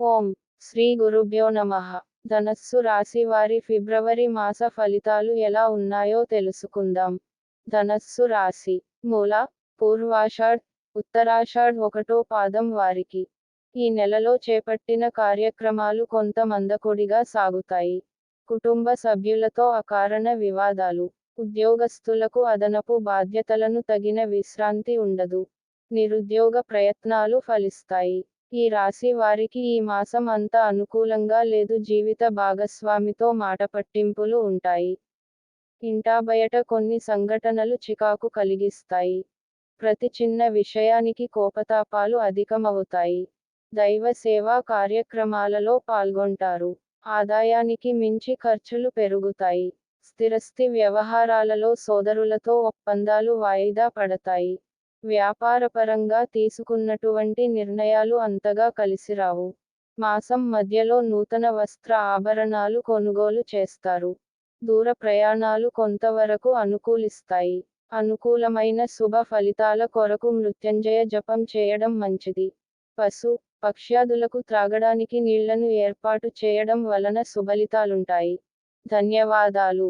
ఓం శ్రీ గురుభ్యో నమ. ధనస్సు రాశి వారి ఫిబ్రవరి మాస ఫలితాలు ఎలా ఉన్నాయో తెలుసుకుందాం. ధనస్సు రాశి మూల పూర్వాషాఢ్ ఉత్తరాషాఢ్ ఒకటో పాదం వారికి. ఈ నెలలో చేపట్టిన కార్యక్రమాలు కొంత మందకొడిగా సాగుతాయి. కుటుంబ సభ్యులతో అకారణ వివాదాలు. ఉద్యోగస్తులకు అదనపు బాధ్యతలను తగిన విశ్రాంతి ఉండదు. నిరుద్యోగ ప్రయత్నాలు ఫలిస్తాయి. ఈ రాశి వారికి ఈ మాసం అంత అనుకూలంగా లేదు. జీవిత భాగస్వామితో మాట పట్టింపులు ఉంటాయి. ఇంటా బయట కొన్ని సంఘటనలు చికాకు కలిగిస్తాయి. ప్రతి చిన్న విషయానికి కోపతాపాలు అధికమవుతాయి. దైవ సేవా కార్యక్రమాలలో పాల్గొంటారు. ఆదాయానికి మించి ఖర్చులు పెరుగుతాయి. స్థిరస్థి వ్యవహారాలలో సోదరులతో ఒప్పందాలు వాయిదా పడతాయి. వ్యాపారపరంగా తీసుకున్నటువంటి నిర్ణయాలు అంతగా కలిసిరావు. మాసం మధ్యలో నూతన వస్త్ర ఆభరణాలు కొనుగోలు చేస్తారు. దూర ప్రయాణాలు కొంతవరకు అనుకూలిస్తాయి. అనుకూలమైన శుభ ఫలితాల కొరకు మృత్యుంజయ జపం చేయడం మంచిది. పశు పక్ష్యాదులకు త్రాగడానికి నీళ్ళను ఏర్పాటు చేయడం వలన శుభలితాలుంటాయి. ధన్యవాదాలు.